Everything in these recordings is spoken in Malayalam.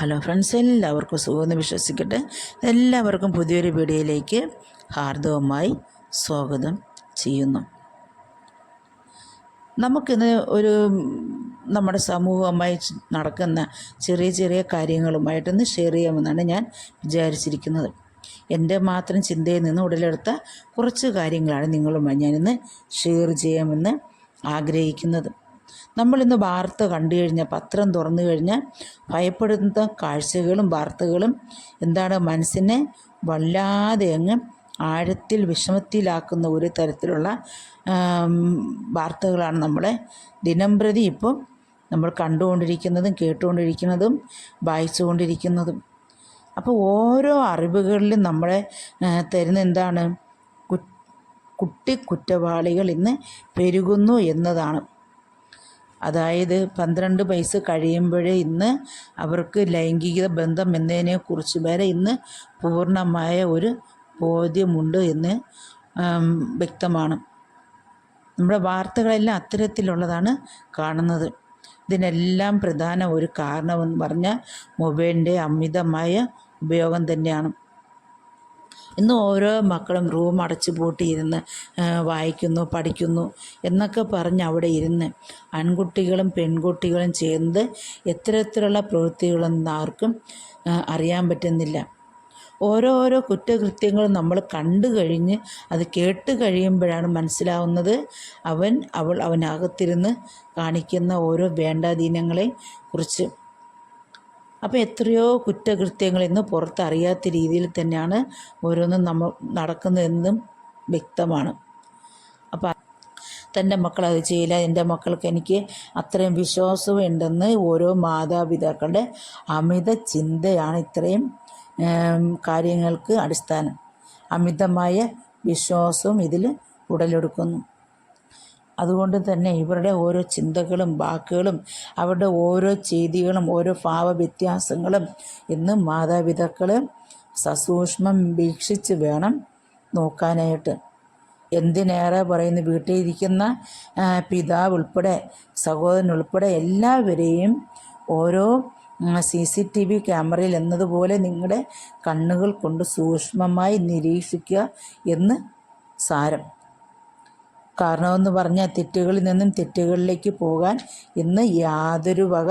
ഹലോ ഫ്രണ്ട്സ് എല്ലാവർക്കും സുഖമെന്ന് വിശ്വസിക്കട്ടെ. എല്ലാവർക്കും പുതിയൊരു വീഡിയോയിലേക്ക് ഹാർദവമായി സ്വാഗതം ചെയ്യുന്നു. നമുക്കിന്ന് ഒരു നമ്മുടെ സമൂഹമായി നടക്കുന്ന ചെറിയ ചെറിയ കാര്യങ്ങളുമായിട്ടൊന്ന് ഷെയർ ചെയ്യാമെന്നാണ് ഞാൻ വിചാരിച്ചിരിക്കുന്നത്. എന്റെ മാത്രം ചിന്തയിൽ നിന്ന് ഉടലെടുത്ത കുറച്ച് കാര്യങ്ങളാണ് നിങ്ങളുമായി ഞാനിന്ന് ഷെയർ ചെയ്യാമെന്ന് ആഗ്രഹിക്കുന്നത്. നമ്മളിന്ന് വാർത്ത കണ്ടു കഴിഞ്ഞാൽ പത്രം തുറന്നു കഴിഞ്ഞാൽ ഭയപ്പെടുന്ന കാഴ്ചകളും വാർത്തകളും എന്താണ് മനസ്സിനെ വല്ലാതെ അങ്ങ് ആഴത്തിൽ വിഷമത്തിലാക്കുന്ന ഒരു തരത്തിലുള്ള വാർത്തകളാണ് നമ്മളെ ദിനംപ്രതി ഇപ്പോൾ നമ്മൾ കണ്ടുകൊണ്ടിരിക്കുന്നതും കേട്ടുകൊണ്ടിരിക്കുന്നതും വായിച്ചുകൊണ്ടിരിക്കുന്നതും. അപ്പോൾ ഓരോ അറിവുകളിലും നമ്മളെ തരുന്ന എന്താണ്? കുട്ടി കുറ്റവാളികൾ ഇന്ന് പെരുകുന്നു എന്നതാണ്. അതായത് പന്ത്രണ്ട് വയസ്സ് കഴിയുമ്പോഴേ ഇന്ന് അവർക്ക് ലൈംഗിക ബന്ധം എന്നതിനെക്കുറിച്ച് വരെ ഇന്ന് പൂർണമായ ഒരു ബോധ്യമുണ്ട് എന്ന് വ്യക്തമാണ്. നമ്മുടെ വാർത്തകളെല്ലാം അത്തരത്തിലുള്ളതാണ് കാണുന്നത്. ഇതിനെല്ലാം പ്രധാന ഒരു കാരണമെന്ന് പറഞ്ഞാൽ മൊബൈലിന്റെ അമിതമായ ഉപയോഗം തന്നെയാണ്. ഇന്ന് ഓരോ മക്കളും റൂം അടച്ചു പൂട്ടിയിരുന്ന് വായിക്കുന്നു പഠിക്കുന്നു എന്നൊക്കെ പറഞ്ഞ് അവിടെ ഇരുന്ന് ആൺകുട്ടികളും പെൺകുട്ടികളും ചെയ്യുന്നത് എത്തരത്തിലുള്ള പ്രവൃത്തികളൊന്നും ആർക്കും അറിയാൻ പറ്റുന്നില്ല. ഓരോരോ കുറ്റകൃത്യങ്ങളും നമ്മൾ കണ്ടു കഴിഞ്ഞ് അത് കേട്ട് കഴിയുമ്പോഴാണ് മനസ്സിലാവുന്നത് അവൻ അവൾ അവനകത്തിരുന്ന് കാണിക്കുന്ന ഓരോ വേണ്ടാധീനങ്ങളെ കുറിച്ച്. അപ്പോൾ എത്രയോ കുറ്റകൃത്യങ്ങൾ ഇന്ന് പുറത്തറിയാത്ത രീതിയിൽ തന്നെയാണ് ഓരോന്നും നമ്മൾ നടക്കുന്നതെന്നും വ്യക്തമാണ്. അപ്പോൾ തന്റെ മക്കൾ അത് ചെയ്യില്ല എന്റെ മക്കൾക്ക് എനിക്ക് അത്രയും വിശ്വാസവും ഉണ്ടെന്ന് ഓരോ മാതാപിതാക്കളുടെ അമിത ചിന്തയാണ് ഇത്രയും കാര്യങ്ങൾക്ക് അടിസ്ഥാനം. അമിതമായ വിശ്വാസവും ഇതിൽ ഉടലെടുക്കുന്നു. അതുകൊണ്ട് തന്നെ ഇവരുടെ ഓരോ ചിന്തകളും വാക്കുകളും അവരുടെ ഓരോ ചെയ്തികളും ഓരോ ഭാവവ്യത്യാസങ്ങളും ഇന്ന് മാതാപിതാക്കൾ സസൂക്ഷ്മം വീക്ഷിച്ച് വേണം നോക്കാനായിട്ട്. എന്തിനേറെ പറയുന്നു വീട്ടിൽ ഇരിക്കുന്ന പിതാവ് ഉൾപ്പെടെ സഹോദരൻ ഉൾപ്പെടെ എല്ലാവരെയും ഓരോ സി സി ടി വി ക്യാമറയിൽ എന്നതുപോലെ നിങ്ങളുടെ കണ്ണുകൾ കൊണ്ട് സൂക്ഷ്മമായി നിരീക്ഷിക്കുക എന്ന് സാരം. കാരണമെന്ന് പറഞ്ഞാൽ തെറ്റുകളിൽ നിന്നും തെറ്റുകളിലേക്ക് പോകാൻ ഇന്ന് യാതൊരു വക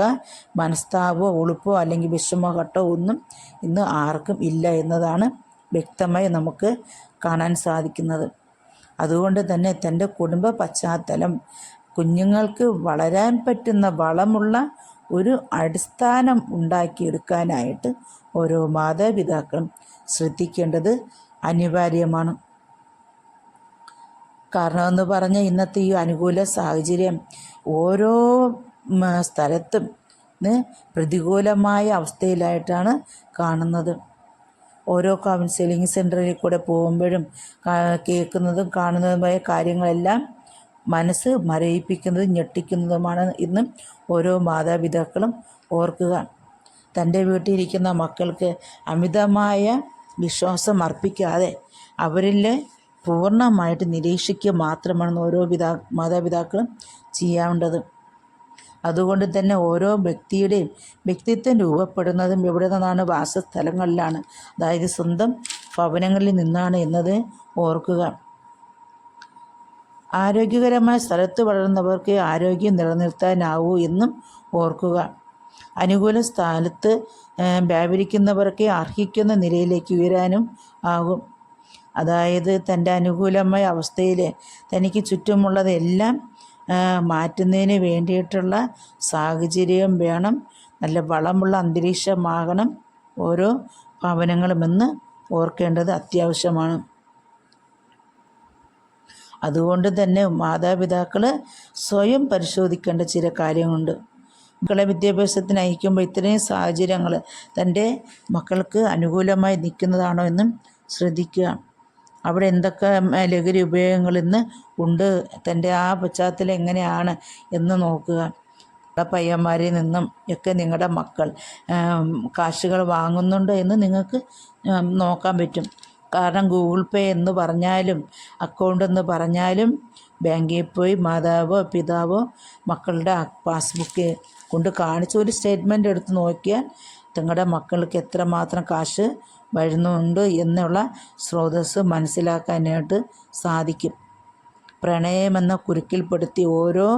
മനസ്താപോ ഉളുപ്പോ അല്ലെങ്കിൽ വിഷമഘട്ടോ ഒന്നും ഇന്ന് ആർക്കും ഇല്ല എന്നതാണ് വ്യക്തമായി നമുക്ക് കാണാൻ സാധിക്കുന്നത്. അതുകൊണ്ട് തന്നെ തന്റെ കുടുംബ പശ്ചാത്തലം കുഞ്ഞുങ്ങൾക്ക് വളരാൻ പറ്റുന്ന വളമുള്ള ഒരു അടിസ്ഥാനം ഉണ്ടാക്കിയെടുക്കാനായിട്ട് ഓരോ മാതാപിതാക്കളും ശ്രദ്ധിക്കേണ്ടത് അനിവാര്യമാണ്. കാരണമെന്ന് പറഞ്ഞാൽ ഇന്നത്തെ ഈ അനുകൂല സാഹചര്യം ഓരോ സ്ഥലത്തും പ്രതികൂലമായ അവസ്ഥയിലായിട്ടാണ് കാണുന്നത്. ഓരോ കൗൺസിലിംഗ് സെന്ററിൽ കൂടെ പോകുമ്പോഴും കേൾക്കുന്നതും കാണുന്നതുമായ കാര്യങ്ങളെല്ലാം മനസ്സ് മരയിപ്പിക്കുന്നതും ഞെട്ടിക്കുന്നതുമാണ് ഇന്നും ഓരോ മാതാപിതാക്കളും ഓർക്കുക. തന്റെ വീട്ടിലിരിക്കുന്ന മക്കൾക്ക് അമിതമായ വിശ്വാസം അർപ്പിക്കാതെ അവരിൽ പൂർണമായിട്ട് നിരീക്ഷിക്കുക മാത്രമാണ് ഓരോ പിതാ മാതാപിതാക്കളും ചെയ്യാവേണ്ടത്. അതുകൊണ്ട് തന്നെ ഓരോ വ്യക്തിയുടെയും വ്യക്തിത്വം രൂപപ്പെടുന്നതും എവിടെ നിന്നാണ് വാസസ്ഥലങ്ങളിലാണ്. അതായത് സ്വന്തം ഭവനങ്ങളിൽ നിന്നാണ് എന്നത് ഓർക്കുക. ആരോഗ്യകരമായ സ്ഥലത്ത് വളർന്നവർക്ക് ആരോഗ്യം നിലനിർത്താനാവൂ എന്നും ഓർക്കുക. അനുകൂല സ്ഥലത്ത് വ്യാപരിക്കുന്നവർക്ക് അർഹിക്കുന്ന നിലയിലേക്ക് ഉയരാനും ആകും. അതായത് തന്റെ അനുകൂലമായ അവസ്ഥയിൽ തനിക്ക് ചുറ്റുമുള്ളതെല്ലാം മാറ്റുന്നതിന് വേണ്ടിയിട്ടുള്ള സാഹചര്യം വേണം. നല്ല വളമുള്ള അന്തരീക്ഷമാകണം. ഓരോ ഭവനങ്ങളുമെന്ന് ഓർക്കേണ്ടത് അത്യാവശ്യമാണ്. അതുകൊണ്ട് തന്നെ മാതാപിതാക്കൾ സ്വയം പരിശോധിക്കേണ്ട ചില കാര്യങ്ങളുണ്ട്. മക്കളെ വിദ്യാഭ്യാസത്തിന് അയക്കുമ്പോൾ ഇത്രയും സാഹചര്യങ്ങൾ തന്റെ മക്കൾക്ക് അനുകൂലമായി നിൽക്കുന്നതാണോ എന്നും ശ്രദ്ധിക്കുക. അവിടെ എന്തൊക്കെ ലഹരി ഉപയോഗങ്ങൾ ഇന്ന് ഉണ്ട് തന്റെ ആ പശ്ചാത്തലം എങ്ങനെയാണ് എന്ന് നോക്കുക. പയ്യന്മാരിൽ നിന്നും ഒക്കെ നിങ്ങളുടെ മക്കൾ കാശുകൾ വാങ്ങുന്നുണ്ട് എന്ന് നിങ്ങൾക്ക് നോക്കാൻ പറ്റും. കാരണം ഗൂഗിൾ പേ എന്ന് പറഞ്ഞാലും അക്കൗണ്ട് എന്ന് പറഞ്ഞാലും ബാങ്കിൽ പോയി മാതാവോ പിതാവോ മക്കളുടെ പാസ്ബുക്ക് കൊണ്ട് കാണിച്ച് ഒരു സ്റ്റേറ്റ്മെന്റ് എടുത്ത് നോക്കിയാൽ നിങ്ങളുടെ മക്കൾക്ക് എത്രമാത്രം കാശ് വരുന്നുണ്ട് എന്നുള്ള സ്രോതസ്സ് മനസ്സിലാക്കാനായിട്ട് സാധിക്കും. പ്രണയമെന്ന കുരുക്കിൽപ്പെടുത്തി ഓരോ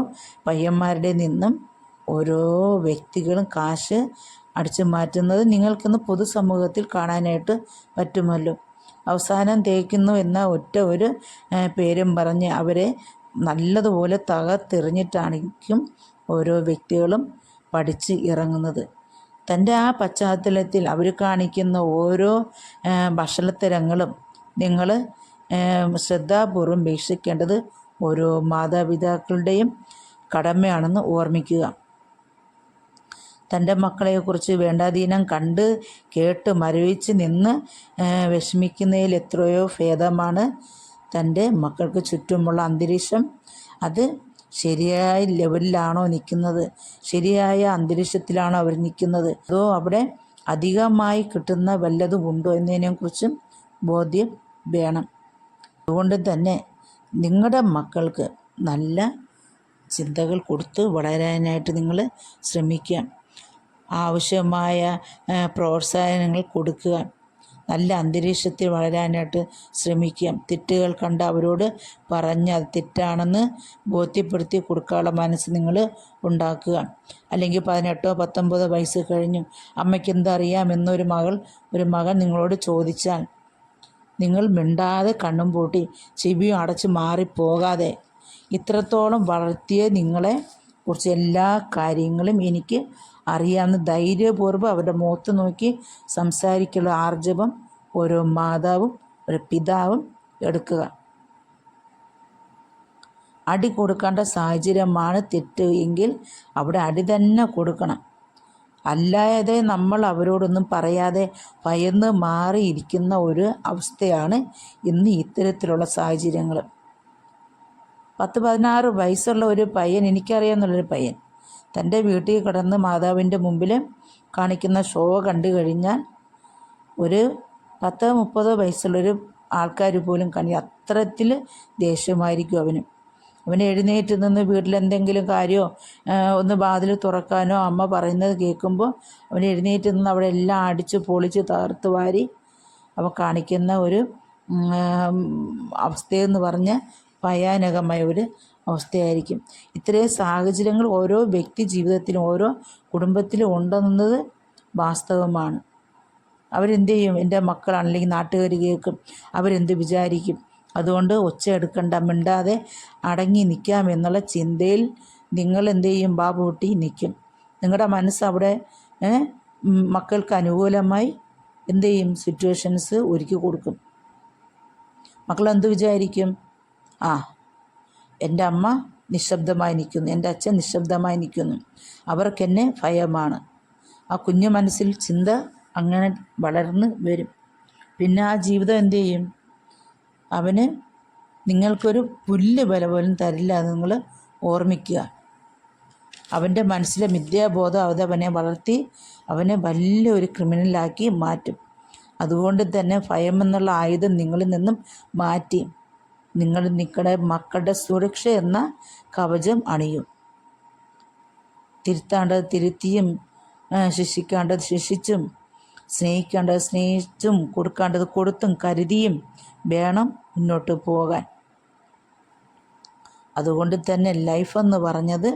പയ്യന്മാരുടെ നിന്നും ഓരോ വ്യക്തികളും കാശ് അടിച്ചു മാറ്റുന്നത് നിങ്ങൾക്കിന്ന് പൊതുസമൂഹത്തിൽ കാണാനായിട്ട് പറ്റുമല്ലോ. അവസാനം തേക്കുന്നു എന്ന ഒറ്റ ഒരു പേരും പറഞ്ഞ് അവരെ നല്ലതുപോലെ തകർത്തെറിഞ്ഞിട്ടായിരിക്കും ഓരോ വ്യക്തികളും പഠിച്ച് ഇറങ്ങുന്നത്. തന്റെ ആ പശ്ചാത്തലത്തിൽ അവർ കാണിക്കുന്ന ഓരോ ഭക്ഷണത്തരങ്ങളും നിങ്ങൾ ശ്രദ്ധാപൂർവം വീക്ഷിക്കേണ്ടത് ഓരോ മാതാപിതാക്കളുടെയും കടമയാണെന്ന് ഓർമ്മിക്കുക. തന്റെ മക്കളെക്കുറിച്ച് വേണ്ടാധീനം കണ്ട് കേട്ട് മരവിച്ച് നിന്ന് വിഷമിക്കുന്നതിൽ എത്രയോ ഭേദമാണ് തന്റെ മക്കൾക്ക് ചുറ്റുമുള്ള അന്തരീക്ഷം. അത് ശരിയായ ലെവലിലാണോ നിൽക്കുന്നത്? ശരിയായ അന്തരീക്ഷത്തിലാണോ അവർ നിൽക്കുന്നത്? അതോ അവിടെ അധികമായി കിട്ടുന്ന വല്ലതും ഉണ്ടോ എന്നതിനെക്കുറിച്ചും ബോധ്യം വേണം. അതുകൊണ്ട് തന്നെ നിങ്ങളുടെ മക്കൾക്ക് നല്ല ചിന്തകൾ കൊടുത്ത് വളരാനായിട്ട് നിങ്ങൾ ശ്രമിക്കുക. ആവശ്യമായ പ്രോത്സാഹനങ്ങൾ കൊടുക്കുക. നല്ല അന്തരീക്ഷത്തിൽ വളരാനായിട്ട് ശ്രമിക്കുക തെറ്റുകൾ കണ്ട് അവരോട് പറഞ്ഞ് അത് തെറ്റാണെന്ന് ബോധ്യപ്പെടുത്തി കൊടുക്കാനുള്ള മനസ്സ് നിങ്ങൾ ഉണ്ടാക്കുക. അല്ലെങ്കിൽ പതിനെട്ടോ പത്തൊമ്പതോ വയസ്സ് കഴിഞ്ഞു അമ്മയ്ക്ക് എന്തറിയാം എന്നൊരു മകൾ ഒരു മകൻ നിങ്ങളോട് ചോദിച്ചാൽ നിങ്ങൾ മിണ്ടാതെ കണ്ണും പൂട്ടി ചെവിയും അടച്ച് മാറിപ്പോകാതെ ഇത്രത്തോളം വളർത്തിയ നിങ്ങളെ കുറിച്ച് എല്ലാ കാര്യങ്ങളും എനിക്ക് അറിയാവുന്ന ധൈര്യപൂർവം അവരുടെ മുഖത്ത് നോക്കി സംസാരിക്കുള്ള ആർജവം ഓരോ മാതാവും ഒരു പിതാവും എടുക്കുക. അടി കൊടുക്കേണ്ട സാഹചര്യമാണ് തെറ്റ് എങ്കിൽ അവിടെ അടി തന്നെ കൊടുക്കണം. അല്ലാതെ നമ്മൾ അവരോടൊന്നും പറയാതെ ഭയന്ന് മാറിയിരിക്കുന്ന ഒരു അവസ്ഥയാണ് ഇന്ന് ഇത്തരത്തിലുള്ള സാഹചര്യങ്ങൾ. പത്ത് പതിനാറ് വയസ്സുള്ള ഒരു പയ്യൻ എനിക്കറിയാമെന്നുള്ളൊരു പയ്യൻ തന്റെ വീട്ടിൽ കിടന്ന് മാതാവിന്റെ മുമ്പിൽ കാണിക്കുന്ന ഷോ കണ്ടു കഴിഞ്ഞാൽ ഒരു പത്ത് മുപ്പത് വയസ്സുള്ളൊരു ആൾക്കാർ പോലും കണി അത്രത്തിൽ ദേഷ്യമായിരിക്കും അവന്. അവന് എഴുന്നേറ്റ് നിന്ന് വീട്ടിലെന്തെങ്കിലും കാര്യമോ ഒന്ന് വാതിൽ തുറക്കാനോ അമ്മ പറയുന്നത് കേൾക്കുമ്പോൾ അവൻ എഴുന്നേറ്റ് നിന്ന് അവിടെ എല്ലാം അടിച്ച് പൊളിച്ച് തകർത്ത് വാരി അവ കാണിക്കുന്ന ഒരു അവസ്ഥയെന്ന് പറഞ്ഞ് ഭയാനകമായ ഒരു അവസ്ഥയായിരിക്കും. ഇത്രയും സാഹചര്യങ്ങൾ ഓരോ വ്യക്തി ജീവിതത്തിലും ഓരോ കുടുംബത്തിലും ഉണ്ടെന്നത് വാസ്തവമാണ്. അവരെന്ത് ചെയ്യും എന്റെ മക്കളാണ് അല്ലെങ്കിൽ നാട്ടുകാർ കേൾക്കും അവരെന്ത് വിചാരിക്കും? അതുകൊണ്ട് ഒച്ച എടുക്കണ്ട മിണ്ടാതെ അടങ്ങി നിൽക്കാം എന്നുള്ള ചിന്തയിൽ നിങ്ങൾ എന്ത് ചെയ്യും ബാബൂട്ടി നിൽക്കും. നിങ്ങളുടെ മനസ്സ് അവിടെ മക്കൾക്ക് അനുകൂലമായി എന്ത് ചെയ്യും സിറ്റുവേഷൻസ് ഒരുക്കി കൊടുക്കും. മക്കൾ എന്ത് വിചാരിക്കും? ആ എന്റെ അമ്മ നിശബ്ദമായി നിൽക്കുന്നു. എന്റെ അച്ഛൻ നിശബ്ദമായി നിൽക്കുന്നു. അവർക്കെന്നെ ഭയമാണ്. ആ കുഞ്ഞു മനസ്സിൽ ചിന്ത അങ്ങനെ വളർന്ന് വരും. പിന്നെ ആ ജീവിതം എന്തു ചെയ്യും? അവന് നിങ്ങൾക്കൊരു പുല്ല് വില പോലും തരില്ല എന്ന് നിങ്ങൾ ഓർമ്മിക്കുക. അവന്റെ മനസ്സിലെ മിഥ്യാബോധം അവതവനെ വളർത്തി അവനെ വലിയൊരു ക്രിമിനലാക്കി മാറ്റും. അതുകൊണ്ട് തന്നെ ഭയം എന്നുള്ള ആയുധം നിങ്ങളിൽ നിന്നും മാറ്റി നിങ്ങൾ നിങ്ങളുടെ മക്കളുടെ സുരക്ഷ എന്ന കവചം അണിയും. തിരുത്താണ്ടത് തിരുത്തിയും ശിക്ഷിക്കേണ്ടത് ശിക്ഷിച്ചും സ്നേഹിക്കേണ്ടത് സ്നേഹിച്ചും കൊടുക്കേണ്ടത് കൊടുത്തും കരുതിയും വേണം മുന്നോട്ട് പോകാൻ. അതുകൊണ്ട് തന്നെ ലൈഫ് എന്ന് പറഞ്ഞത്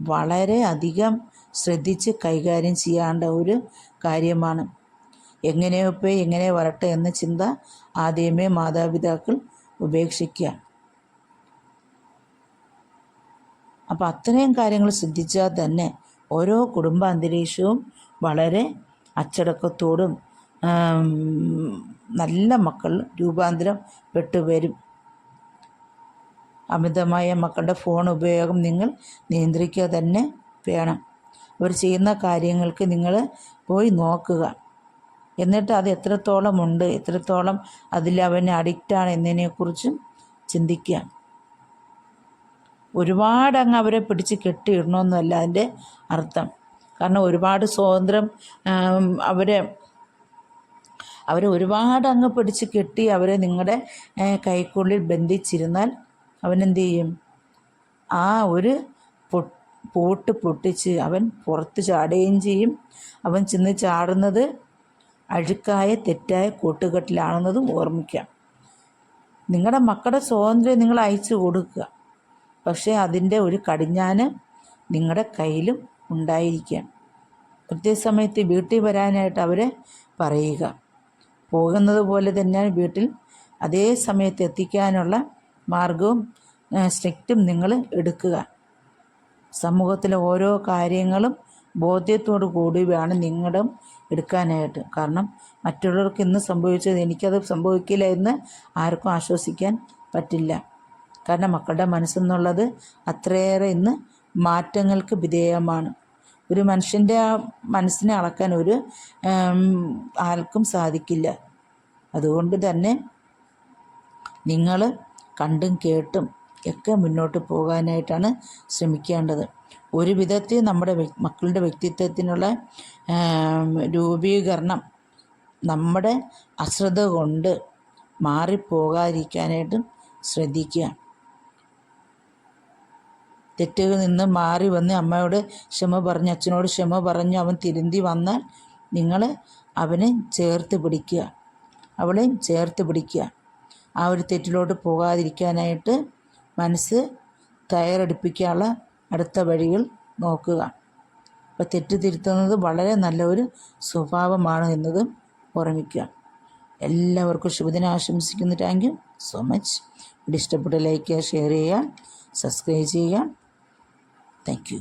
വളരെ അധികം ശ്രദ്ധിച്ച് കൈകാര്യം ചെയ്യേണ്ട ഒരു കാര്യമാണ്. എങ്ങനെയോ പോയി എങ്ങനെ വരട്ടെ എന്ന ചിന്ത ആദ്യമേ മാതാപിതാക്കൾ ഉപേക്ഷിക്കുക. അപ്പോൾ അത്രയും കാര്യങ്ങൾ ശ്രദ്ധിച്ചാൽ തന്നെ ഓരോ കുടുംബ അന്തരീക്ഷവും വളരെ അച്ചടക്കത്തോടും നല്ല മക്കൾ രൂപാന്തരം പെട്ടു പെട്ടുവരും അമിതമായ മക്കളുടെ ഫോൺ ഉപയോഗം നിങ്ങൾ നിയന്ത്രിക്കുക തന്നെ വേണം. അവർ ചെയ്യുന്ന കാര്യങ്ങൾക്ക് നിങ്ങൾ പോയി നോക്കുക. എന്നിട്ട് അത് എത്രത്തോളം ഉണ്ട് എത്രത്തോളം അതിൽ അവൻ അഡിക്റ്റാണ് എന്നതിനെക്കുറിച്ചും ചിന്തിക്കുക. ഒരുപാട് അങ്ങ് അവരെ പിടിച്ച് കെട്ടിയിടണമെന്നല്ല അതിന്റെ അർത്ഥം. കാരണം ഒരുപാട് സ്വാതന്ത്ര്യം അവരെ അവരെ ഒരുപാട് അങ്ങ് പിടിച്ച് കെട്ടി അവരെ നിങ്ങളുടെ കൈക്കുള്ളിൽ ബന്ധിച്ചിരുന്നാൽ അവനെന്ത് ചെയ്യും? ആ ഒരു പൂട്ട് പൊട്ടിച്ച് അവൻ പുറത്ത് ചാടുകയും ചെയ്യും. അവൻ ചെന്ന് ചാടുന്നത് അഴുക്കായ തെറ്റായ കൂട്ടുകെട്ടിലാണെന്നതും ഓർമ്മിക്കാം. നിങ്ങളുടെ മക്കളുടെ സ്വാതന്ത്ര്യം നിങ്ങൾ അയച്ചു കൊടുക്കുക. പക്ഷേ അതിന്റെ ഒരു കടിഞ്ഞാന് നിങ്ങളുടെ കയ്യിലും ഉണ്ടായിരിക്കാം. കൃത്യസമയത്ത് വീട്ടിൽ വരാനായിട്ട് അവരെ പറയുക. പോകുന്നത് പോലെ തന്നെ വീട്ടിൽ അതേ സമയത്ത് എത്തിക്കാനുള്ള മാർഗവും സ്ട്രിക്റ്റും നിങ്ങൾ എടുക്കുക. സമൂഹത്തിലെ ഓരോ കാര്യങ്ങളും ബോധ്യത്തോടു കൂടി വേണം നിങ്ങളുടെ എടുക്കാനായിട്ട്. കാരണം മറ്റുള്ളവർക്ക് ഇന്ന് സംഭവിച്ചത് എനിക്കത് സംഭവിക്കില്ല എന്ന് ആർക്കും ആശ്വസിക്കാൻ പറ്റില്ല. കാരണം മക്കളുടെ മനസ്സെന്നുള്ളത് അത്രയേറെ ഇന്ന് മാറ്റങ്ങൾക്ക് വിധേയമാണ്. ഒരു മനുഷ്യന്റെ ആ മനസ്സിനെ അളക്കാൻ ഒരു ആർക്കും സാധിക്കില്ല. അതുകൊണ്ട് തന്നെ നിങ്ങൾ കണ്ടും കേട്ടും ഒക്കെ മുന്നോട്ട് പോകാനായിട്ടാണ് ശ്രമിക്കേണ്ടത്. ഒരു വിധത്തിൽ നമ്മുടെ മക്കളുടെ വ്യക്തിത്വത്തിനുള്ള രൂപീകരണം നമ്മുടെ അശ്രദ്ധ കൊണ്ട് മാറിപ്പോകാതിരിക്കാനായിട്ടും ശ്രദ്ധിക്കുക. തെറ്റുകളിൽ നിന്ന് മാറി വന്ന് അമ്മയോട് ക്ഷമ പറഞ്ഞ് അച്ഛനോട് ക്ഷമ പറഞ്ഞു അവൻ തിരുന്തി വന്നാൽ നിങ്ങൾ അവനെ ചേർത്ത് പിടിക്കുക. അവളെയും ചേർത്ത് പിടിക്കുക. ആ ഒരു തെറ്റിലോട്ട് പോകാതിരിക്കാനായിട്ട് മനസ്സ് തയ്യാറെടുപ്പിക്കാനുള്ള അടുത്ത വഴികൾ നോക്കുക. അപ്പോൾ തെറ്റ് തിരുത്തുന്നത് വളരെ നല്ലൊരു സ്വഭാവമാണ് എന്നതും ഓർമ്മിക്കുക. എല്ലാവർക്കും ശുഭദിനം ആശംസിക്കുന്നു. താങ്ക് യു സോ മച്ച് ഇഷ്ടപ്പെട്ട ലൈക്ക് ചെയ്യുക ഷെയർ ചെയ്യുക സബ്സ്ക്രൈബ് ചെയ്യുക. Thank you